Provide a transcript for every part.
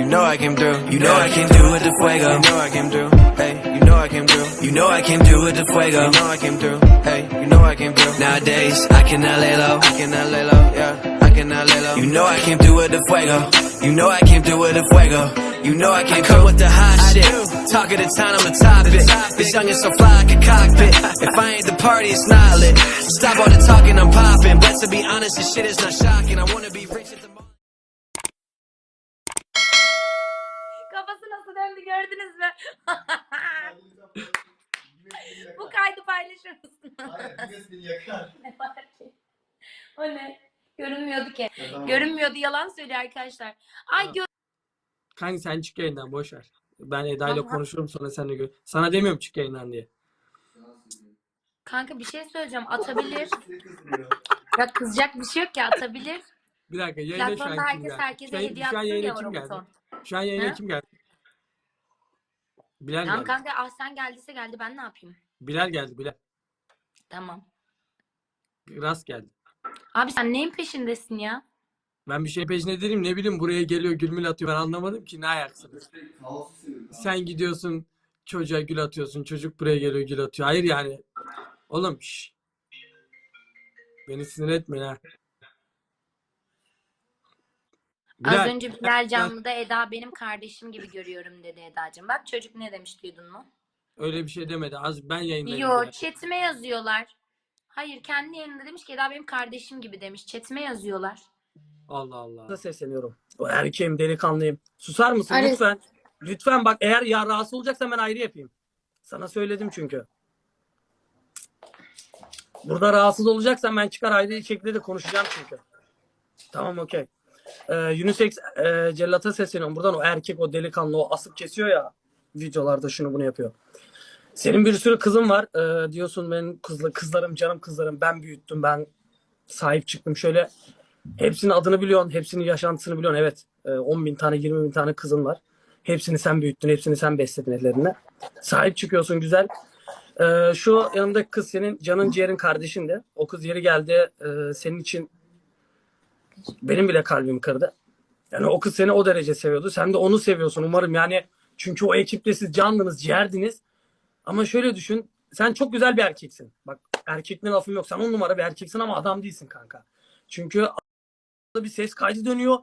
You know I came through. You know I came through with the fuego. You know I came through. Hey, you know I came through. You know I came through with the fuego. You know I came through. Hey, you know I came through. Nowadays, I cannot lay low. I cannot lay low. Yeah, I cannot lay low. You know I came through with the fuego. You know I came through with the fuego. You know I came through with the hot shit. Talk of the town, I'm a topic. This young is so fly like a cockpit. If I ain't the party, it's not lit. Stop all the talking, I'm popping. But to be honest, this shit is not shocking. I wanna be rich at the Kafası nasıl döndü gördünüz mü? Bu kaydı paylaşır mısın? O ne? Görünmüyordu ki. Ya tamam. Görünmüyordu yalan söylüyor arkadaşlar. Ay gö- Kanka sen çık yayından boş ver. Ben Eda ile konuşurum sonra sen de gör. Sana demiyorum çık yayından diye. kanka bir şey söyleyeceğim atabilir. Kızdırıyor. ya kızacak bir şey yok ki atabilir. Bir dakika yayına şu an Platformda kim herkes geldi? herkese Şu an- hediye şu an atsın yayına ya kim geldi? Robinson. Şu an yayına Ha? kim geldi? Bilal Tamam geldi. kanka ah sen geldiyse geldi ben ne yapayım? Bilal geldi Bilal. Tamam. Rast geldi. Abi sen neyin peşindesin ya? Ben bir şey peşine değilim ne bileyim buraya geliyor gülmül atıyor ben anlamadım ki ne ayaksınız. Sen gidiyorsun çocuğa gül atıyorsun çocuk buraya geliyor gül atıyor. Hayır yani. Oğlum şş. Beni sinir etmeyin ha. Az Bilal, önce Bilal canlıda Eda benim kardeşim gibi görüyorum dedi Eda'cığım. Bak çocuk ne demiş duydun mu? öyle bir şey demedi. Az ben yayındayım. Yo Bilal. chatime yazıyorlar. Hayır kendi yerinde demiş ki Eda benim kardeşim gibi demiş. Chatime yazıyorlar. Allah Allah. Da sesleniyorum. O erkeğim, delikanlıyım. Susar mısın Ares. lütfen? Lütfen bak eğer ya rahatsız olacaksan ben ayrı yapayım. Sana söyledim çünkü. Burada rahatsız olacaksan ben çıkar ayrı şekilde de konuşacağım çünkü. Tamam okey. Ee, unisex e, cellata sesleniyorum. Buradan o erkek, o delikanlı, o asıp kesiyor ya videolarda şunu bunu yapıyor. Senin bir sürü kızın var. Ee, diyorsun benim kızlı, kızlarım, canım kızlarım. Ben büyüttüm, ben sahip çıktım. Şöyle Hepsinin adını biliyorsun, hepsinin yaşantısını biliyorsun. Evet, e, 10 bin tane, 20 bin tane kızın var. Hepsini sen büyüttün, hepsini sen besledin ellerine. Sahip çıkıyorsun güzel. E, şu yanındaki kız senin canın ciğerin kardeşin de. O kız yeri geldi e, senin için benim bile kalbim kırdı. Yani o kız seni o derece seviyordu. Sen de onu seviyorsun umarım. Yani çünkü o ekipte siz candınız, ciğerdiniz. Ama şöyle düşün. Sen çok güzel bir erkeksin. Bak erkekliğine lafım yok. Sen on numara bir erkeksin ama adam değilsin kanka. Çünkü bir ses kaydı dönüyor.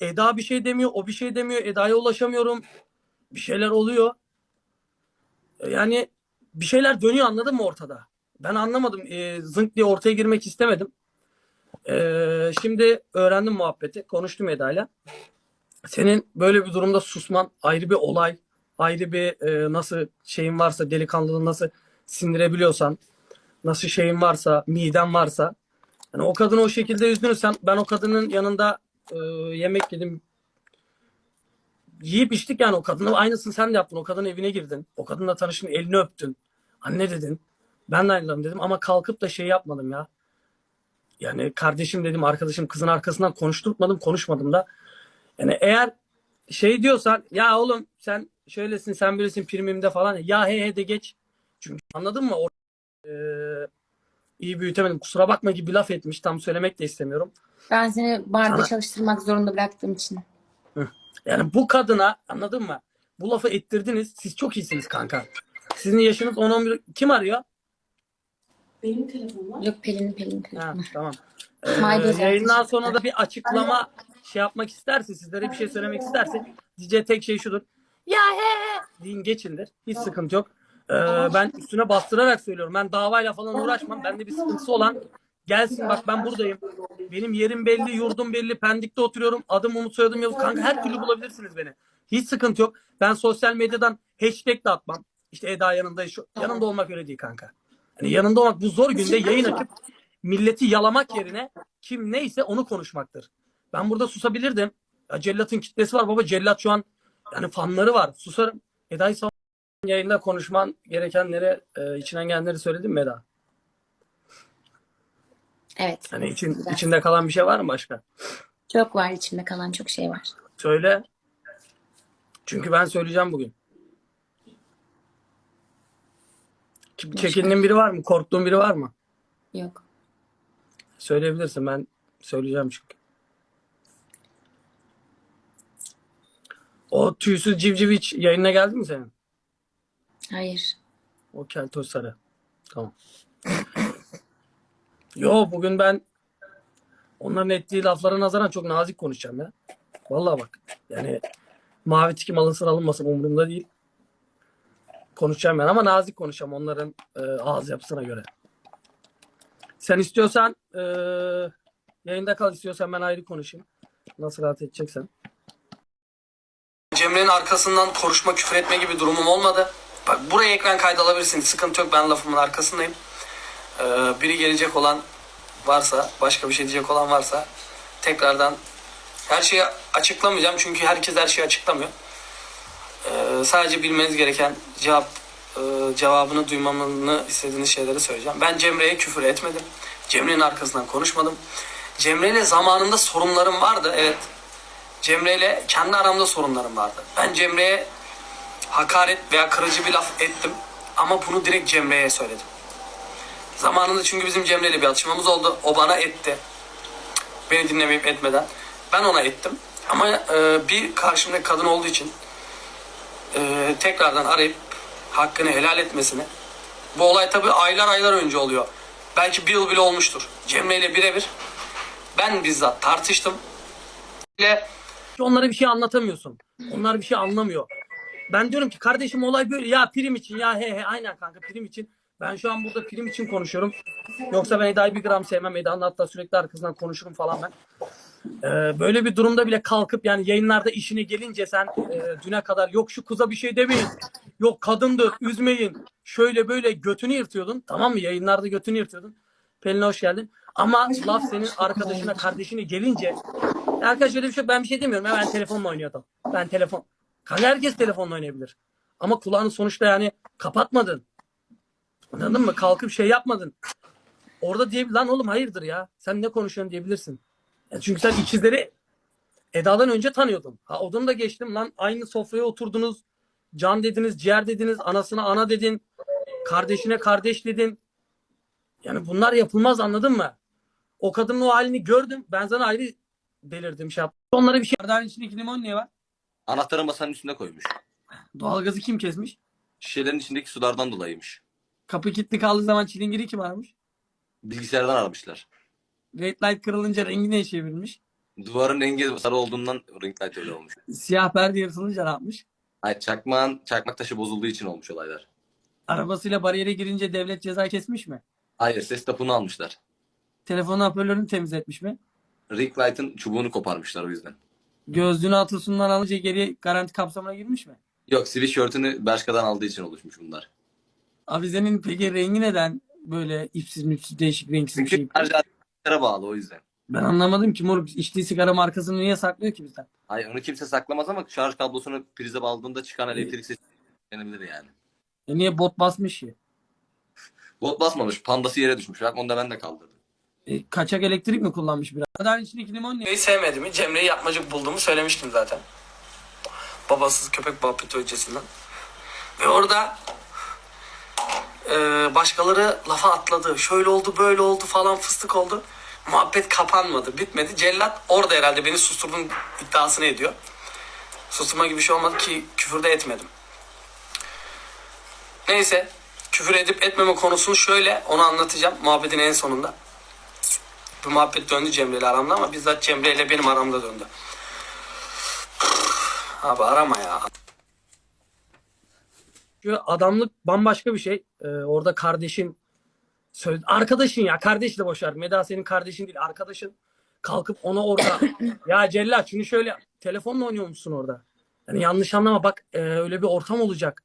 Eda bir şey demiyor, o bir şey demiyor. Eda'ya ulaşamıyorum. Bir şeyler oluyor. Yani bir şeyler dönüyor anladın mı ortada? Ben anlamadım. Ee, zınk diye ortaya girmek istemedim. Ee, şimdi öğrendim muhabbeti. Konuştum Eda'yla. Senin böyle bir durumda susman ayrı bir olay. Ayrı bir e, nasıl şeyin varsa, delikanlılığını nasıl sindirebiliyorsan, nasıl şeyin varsa, miden varsa yani o kadını o şekilde üzdünüz. ben o kadının yanında e, yemek yedim. Yiyip içtik yani o kadını aynısını sen de yaptın. O kadının evine girdin. O kadınla tanıştın, elini öptün. Anne dedin. Ben de ayrılalım dedim ama kalkıp da şey yapmadım ya. Yani kardeşim dedim, arkadaşım kızın arkasından konuşturmadım, konuşmadım da. Yani eğer şey diyorsan ya oğlum sen şöylesin, sen böylesin primimde falan ya he he de geç. Çünkü anladın mı? O, e, iyi büyütemedim. Kusura bakma gibi laf etmiş. Tam söylemek de istemiyorum. Ben seni barda Sana- çalıştırmak zorunda bıraktığım için. Yani bu kadına anladın mı? Bu lafı ettirdiniz. Siz çok iyisiniz kanka. Sizin yaşınız 10-11. Kim arıyor? Yok Pelin Pelin Ha, Pelin. tamam. Maydanoz Ee, yayından yapmış. sonra da bir açıklama şey yapmak isterse, sizlere bir şey söylemek isterse diyeceği tek şey şudur. Ya he he deyin geçindir. Hiç sıkıntı yok. Ee, ben üstüne bastırarak söylüyorum. Ben davayla falan uğraşmam. Bende bir sıkıntısı olan gelsin bak ben buradayım. Benim yerim belli, yurdum belli. Pendik'te oturuyorum. Adım Umut soyadım Yavuz. Kanka her türlü bulabilirsiniz beni. Hiç sıkıntı yok. Ben sosyal medyadan hashtag de atmam. İşte Eda yanında. Şu, yanında olmak öyle değil kanka. Hani yanında olmak bu zor günde yayın açıp milleti yalamak yerine kim neyse onu konuşmaktır. Ben burada susabilirdim. Ya cellatın kitlesi var baba. Cellat şu an yani fanları var. Susarım. Eda'yı savun- yayında konuşman gerekenleri, e, içinden gelenleri söyledin mi Eda? Evet. Hani için, içinde kalan bir şey var mı başka? Çok var içimde kalan çok şey var. Söyle. Çünkü ben söyleyeceğim bugün. Kim- Çekindiğin biri var mı? Korktuğun biri var mı? Yok. Söyleyebilirsin. Ben söyleyeceğim çünkü. O tüysüz civciv hiç yayına geldi mi senin? Hayır. O keltoş sarı. Tamam. Yo bugün ben onların ettiği laflara nazaran çok nazik konuşacağım ya. Vallahi bak. Yani mavi tikim alınsın alınmasın umurumda değil. Konuşacağım ben ama nazik konuşacağım onların e, ağız yapısına göre. Sen istiyorsan e, yayında kal istiyorsan ben ayrı konuşayım. Nasıl rahat edeceksen. Cemre'nin arkasından konuşma, küfür etme gibi durumum olmadı. Bak buraya ekran kaydı alabilirsin. Sıkıntı yok. Ben lafımın arkasındayım. Ee, biri gelecek olan varsa, başka bir şey diyecek olan varsa tekrardan her şeyi açıklamayacağım. Çünkü herkes her şeyi açıklamıyor. Ee, sadece bilmeniz gereken cevap e, cevabını duymamını istediğiniz şeyleri söyleyeceğim. Ben Cemre'ye küfür etmedim. Cemre'nin arkasından konuşmadım. Cemre'yle zamanında sorunlarım vardı. Evet. Cemre'yle kendi aramda sorunlarım vardı. Ben Cemre'ye hakaret veya kırıcı bir laf ettim. Ama bunu direkt Cemre'ye söyledim. Zamanında çünkü bizim Cemre'yle bir atışmamız oldu. O bana etti. Beni dinlemeyip etmeden. Ben ona ettim. Ama e, bir karşımdaki kadın olduğu için e, tekrardan arayıp hakkını helal etmesini. Bu olay tabii aylar aylar önce oluyor. Belki bir yıl bile olmuştur. Cemre ile birebir. Ben bizzat tartıştım. Ve onlara bir şey anlatamıyorsun. Onlar bir şey anlamıyor. Ben diyorum ki kardeşim olay böyle. Ya prim için ya he he aynen kanka prim için. Ben şu an burada prim için konuşuyorum. Yoksa ben Eda'yı bir gram sevmem. Eda'nın hatta sürekli arkasından konuşurum falan ben. Ee, böyle bir durumda bile kalkıp yani yayınlarda işine gelince sen e, düne kadar yok şu kıza bir şey demeyin. Yok kadındır üzmeyin. Şöyle böyle götünü yırtıyordun. Tamam mı? Yayınlarda götünü yırtıyordun. Pelin hoş geldin. Ama laf senin arkadaşına kardeşine gelince arkadaş öyle bir şey ben bir şey demiyorum. Ben telefonla oynuyordum. Ben telefon. Herkes telefonla oynayabilir. Ama kulağını sonuçta yani kapatmadın. Anladın mı? Kalkıp şey yapmadın. Orada diye lan oğlum hayırdır ya. Sen ne konuşuyorsun diyebilirsin. Ya çünkü sen ikizleri Eda'dan önce tanıyordun. Ha odunu da geçtim lan. Aynı sofraya oturdunuz. Can dediniz, ciğer dediniz, anasına ana dedin. Kardeşine kardeş dedin. Yani bunlar yapılmaz anladın mı? O kadının o halini gördüm. Ben sana ayrı belirdim şey yaptım. Onlara bir şey. Bardağın içindeki limon ne var? Anahtarı masanın üstünde koymuş. Doğalgazı kim kesmiş? Şişelerin içindeki sulardan dolayıymış. Kapı kilitli kaldığı zaman çilingiri kim aramış? Bilgisayardan aramışlar. Red light kırılınca rengi ne çevirmiş? Duvarın rengi sarı olduğundan ring light öyle olmuş. Siyah perde yırtılınca ne yapmış? Hayır çakmağın çakmak taşı bozulduğu için olmuş olaylar. Arabasıyla bariyere girince devlet ceza kesmiş mi? Hayır ses tapunu almışlar. Telefon hoparlörünü temizletmiş mi? Ring light'ın çubuğunu koparmışlar o yüzden. Gözlüğünü atılsından alınca geriye garanti kapsamına girmiş mi? Yok sweatshirt'ünü Bershka'dan aldığı için oluşmuş bunlar. Avizenin peki rengi neden böyle ipsiz müpsiz değişik renksiz bir Çünkü şey? Harcadikleri bağlı o yüzden. Ben anlamadım ki moruk içtiği sigara markasını niye saklıyor ki bizden? Hayır onu kimse saklamaz ama şarj kablosunu prize bağladığında çıkan elektrik sesi denebilir yani. E niye bot basmış ya? Bot basmamış. Pandası yere düşmüş. Bak onu da ben de kaldırdım. E, kaçak elektrik mi kullanmış biraz? Bardağın içindeki limon ne? sevmediğimi, Cemre'yi yapmacık bulduğumu söylemiştim zaten. Babasız köpek muhabbeti öncesinden. Ve orada e, başkaları lafa atladı. Şöyle oldu, böyle oldu falan fıstık oldu. Muhabbet kapanmadı, bitmedi. Cellat orada herhalde beni susturdun iddiasını ediyor. Susturma gibi bir şey olmadı ki küfür de etmedim. Neyse küfür edip etmeme konusunu şöyle onu anlatacağım muhabbetin en sonunda. Bu muhabbet döndü Cemre ile aramda ama bizzat Cemre ile benim aramda döndü. Abi arama ya. Çünkü adamlık bambaşka bir şey. Ee, orada kardeşin söyle, arkadaşın ya kardeşle boşver. Meda senin kardeşin değil arkadaşın. Kalkıp ona orada ya Cellat şunu şöyle telefonla oynuyormuşsun orada. Yani yanlış anlama bak e, öyle bir ortam olacak.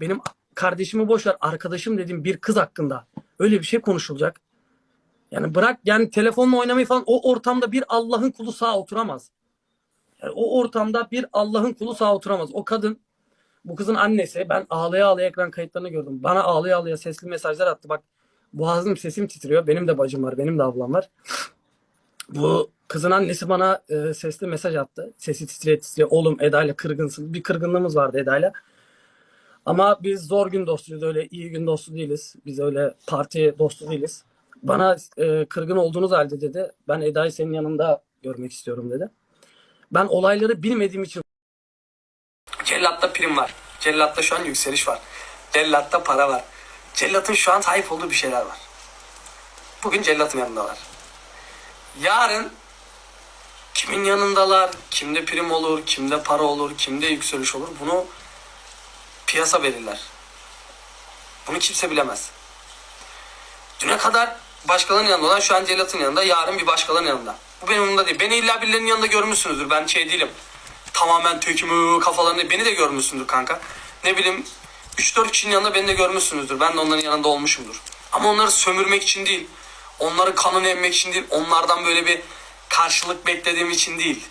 Benim kardeşimi boşver arkadaşım dediğim bir kız hakkında öyle bir şey konuşulacak. Yani bırak yani telefonla oynamayı falan o ortamda bir Allah'ın kulu sağ oturamaz. Yani o ortamda bir Allah'ın kulu sağ oturamaz. O kadın bu kızın annesi ben ağlaya ağlaya ekran kayıtlarını gördüm. Bana ağlaya ağlaya sesli mesajlar attı. Bak boğazım sesim titriyor. Benim de bacım var. Benim de ablam var. Bu kızın annesi bana e, sesli mesaj attı. Sesi titriye titriye. Oğlum Eda'yla kırgınsın. Bir kırgınlığımız vardı Eda'yla. Ama biz zor gün dostuyuz. Öyle iyi gün dostu değiliz. Biz öyle parti dostu değiliz. Bana e, kırgın olduğunuz halde dedi. Ben Eda'yı senin yanında görmek istiyorum dedi. Ben olayları bilmediğim için Cellatta prim var. Cellatta şu an yükseliş var. Cellatta para var. Cellatın şu an sahip olduğu bir şeyler var. Bugün cellatın yanındalar. Yarın kimin yanındalar, kimde prim olur, kimde para olur, kimde yükseliş olur bunu piyasa belirler. Bunu kimse bilemez. Düne kadar başkalarının yanında olan şu an cellatın yanında, yarın bir başkalarının yanında. Bu benim umurumda değil. Beni illa birilerinin yanında görmüşsünüzdür. Ben şey değilim. Tamamen tökümü kafalarını beni de görmüşsündür kanka. Ne bileyim 3-4 kişinin yanında beni de görmüşsünüzdür. Ben de onların yanında olmuşumdur. Ama onları sömürmek için değil. Onların kanını emmek için değil. Onlardan böyle bir karşılık beklediğim için değil.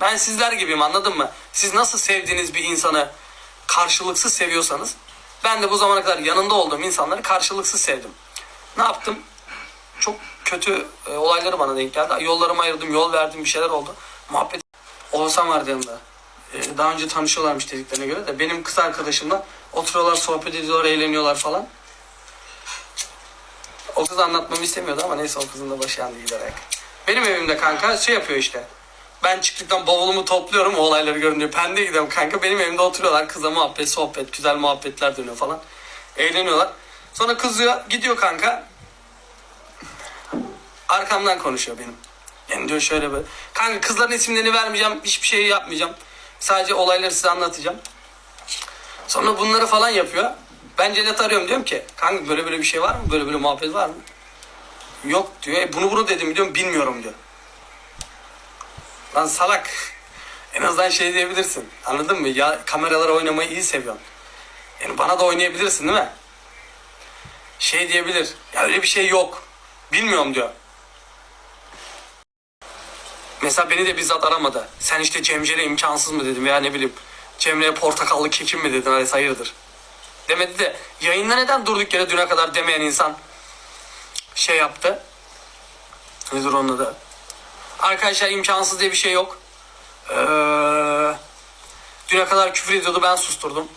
Ben sizler gibiyim anladın mı? Siz nasıl sevdiğiniz bir insanı karşılıksız seviyorsanız ben de bu zamana kadar yanında olduğum insanları karşılıksız sevdim. Ne yaptım? Çok kötü e, olayları bana denk geldi. Yollarımı ayırdım, yol verdim, bir şeyler oldu. Muhabbet Oğuzhan vardı yanımda. E, daha önce tanışıyorlarmış dediklerine göre de benim kız arkadaşımla oturuyorlar, sohbet ediyorlar, eğleniyorlar falan. O kız anlatmamı istemiyordu ama neyse o kızın da başı yandı giderek. Benim evimde kanka şey yapıyor işte. Ben çıktıktan bavulumu topluyorum o olayları görünüyor. Pende gidiyorum kanka. Benim evimde oturuyorlar. Kızla muhabbet, sohbet, güzel muhabbetler dönüyor falan. Eğleniyorlar. Sonra kızıyor, gidiyor kanka. Arkamdan konuşuyor benim. Yani diyor şöyle böyle. Kanka kızların isimlerini vermeyeceğim. Hiçbir şey yapmayacağım. Sadece olayları size anlatacağım. Sonra bunları falan yapıyor. Ben Celat arıyorum diyorum ki kanka böyle böyle bir şey var mı? Böyle böyle muhabbet var mı? Yok diyor. E, bunu bunu dedim diyorum bilmiyorum diyor. Lan salak. En azından şey diyebilirsin. Anladın mı? Ya kameralara oynamayı iyi seviyorsun. Yani bana da oynayabilirsin değil mi? Şey diyebilir. Ya öyle bir şey yok. Bilmiyorum diyor. Mesela beni de bizzat aramadı. Sen işte Cemcele imkansız mı dedim ya ne bileyim. Cemre'ye portakallı kekim mi dedin? Hani hayırdır? Demedi de yayında neden durduk yere düne kadar demeyen insan şey yaptı. Nedir onun adı? Arkadaşlar imkansız diye bir şey yok. Ee, düne kadar küfür ediyordu ben susturdum.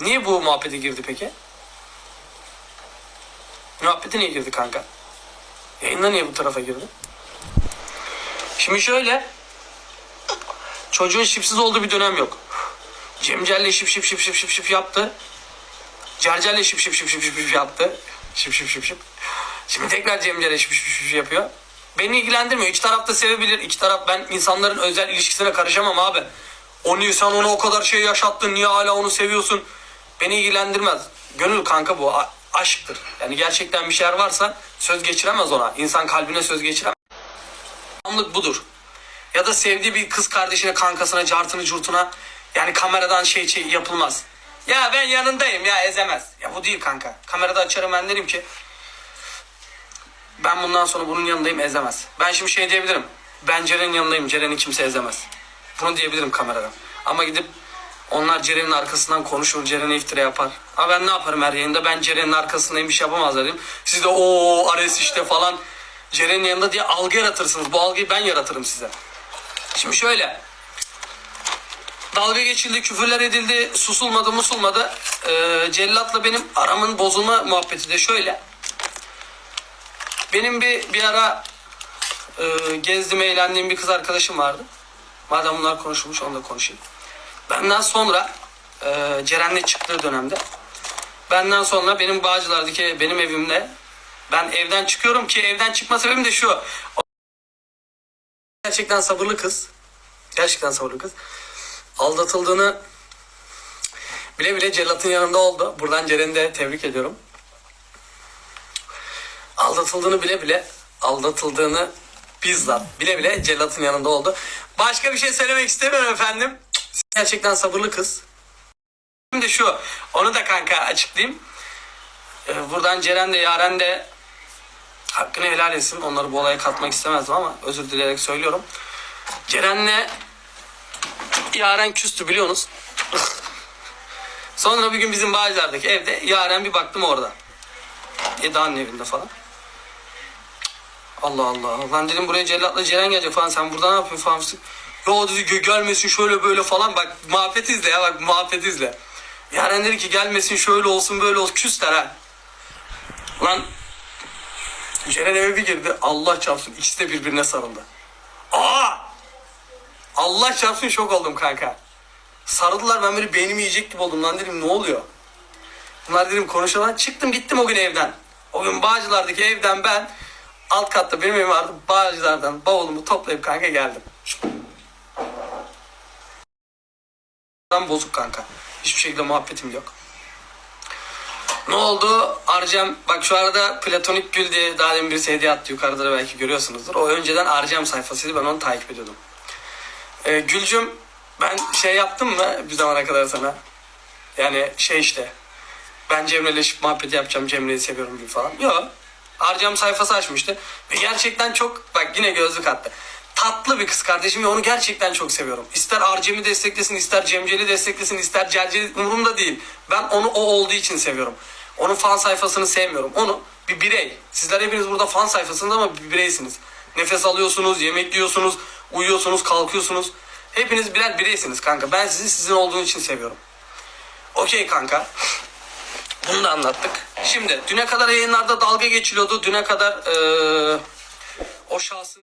Niye bu muhabbete girdi peki? Muhabbete niye girdi kanka? Yayında niye bu tarafa girdi? Şimdi şöyle. Çocuğun şipsiz olduğu bir dönem yok. Cemcel'le şip şip şip şip şip şip yaptı. Cercel'le şip şip şip şip şip şip yaptı. Şip şip şip şip. Şimdi tekrar Cemcel'le şip şip şip yapıyor. Beni ilgilendirmiyor. İki taraf da sevebilir. İki taraf ben insanların özel ilişkisine karışamam abi. O niye sen ona o kadar şey yaşattın niye hala onu seviyorsun? Beni ilgilendirmez. Gönül kanka bu a- aşktır. Yani gerçekten bir şeyler varsa söz geçiremez ona. İnsan kalbine söz geçiremez. Anlık budur. Ya da sevdiği bir kız kardeşine, kankasına, cartını, curtuna yani kameradan şey, şey yapılmaz. Ya ben yanındayım ya ezemez. Ya bu değil kanka. Kamerada açarım ben derim ki ben bundan sonra bunun yanındayım ezemez. Ben şimdi şey diyebilirim. Ben Ceren'in yanındayım. Ceren'i kimse ezemez. Bunu diyebilirim kameradan. Ama gidip onlar Ceren'in arkasından konuşur, Ceren'e iftira yapar. Ama ben ne yaparım her yayında? Ben Ceren'in arkasındayım bir şey yapamazlar dedim. Siz de o Ares işte falan Ceren'in yanında diye algı yaratırsınız. Bu algıyı ben yaratırım size. Şimdi şöyle. Dalga geçildi, küfürler edildi, susulmadı, musulmadı. Ee, Cellat'la benim aramın bozulma muhabbeti de şöyle. Benim bir bir ara e, gezdim, eğlendiğim bir kız arkadaşım vardı. Madem bunlar konuşulmuş, onu da konuşayım. Benden sonra e, Ceren'le çıktığı dönemde benden sonra benim Bağcılar'daki benim evimde ben evden çıkıyorum ki evden çıkma sebebim de şu. Gerçekten sabırlı kız. Gerçekten sabırlı kız. Aldatıldığını bile bile Celat'ın yanında oldu. Buradan Ceren'i de tebrik ediyorum. Aldatıldığını bile bile aldatıldığını bizzat bile bile Celat'ın yanında oldu. Başka bir şey söylemek istemiyorum efendim. Gerçekten sabırlı kız. Şimdi şu onu da kanka açıklayayım. Ee, buradan Ceren de Yaren de hakkını helal etsin. Onları bu olaya katmak istemezdim ama özür dileyerek söylüyorum. Ceren'le Yaren küstü biliyorsunuz. Sonra bir gün bizim Bağcılar'daki evde Yaren bir baktım orada. Eda'nın evinde falan. Allah Allah. Lan dedim buraya Cellat'la Ceren gelecek falan. Sen burada ne yapıyorsun falan. Yo dedi "gö- gelmesin şöyle böyle falan. Bak muhabbet izle ya bak muhabbet izle. Yaren dedi ki gelmesin şöyle olsun böyle olsun. Küsler ha. Lan Ceren eve bir girdi. Allah çarpsın. ikisi de birbirine sarıldı. Aa! Allah çarpsın şok oldum kanka. Sarıldılar ben böyle beynimi yiyecek gibi oldum lan dedim ne oluyor? Bunlar dedim konuşuyorlar. Çıktım gittim o gün evden. O gün Bağcılar'daki evden ben alt katta benim evim vardı. Bağcılar'dan bavulumu toplayıp kanka geldim. Ben bozuk kanka. Hiçbir şekilde muhabbetim yok. Ne oldu? Arcem bak şu arada Platonik Gül diye daha demin birisi hediye attı yukarıda da belki görüyorsunuzdur. O önceden Arcem sayfasıydı ben onu takip ediyordum. Ee, Gülcüm ben şey yaptım mı bir zamana kadar sana? Yani şey işte ben Cemre'leşip muhabbet yapacağım Cemre'yi seviyorum gibi falan. Yok. Arcam sayfası açmıştı. Ve gerçekten çok bak yine gözlük attı. Tatlı bir kız kardeşim ve onu gerçekten çok seviyorum. İster Arcem'i desteklesin, ister Cemcel'i desteklesin, ister Celcel'i umurumda değil. Ben onu o olduğu için seviyorum. Onun fan sayfasını sevmiyorum. Onu bir birey. Sizler hepiniz burada fan sayfasında ama bir bireysiniz. Nefes alıyorsunuz, yemek yiyorsunuz, uyuyorsunuz, kalkıyorsunuz. Hepiniz birer bireysiniz kanka. Ben sizi sizin olduğu için seviyorum. Okey kanka. Bunu da anlattık. Şimdi düne kadar yayınlarda dalga geçiliyordu. Düne kadar eee, o şahsın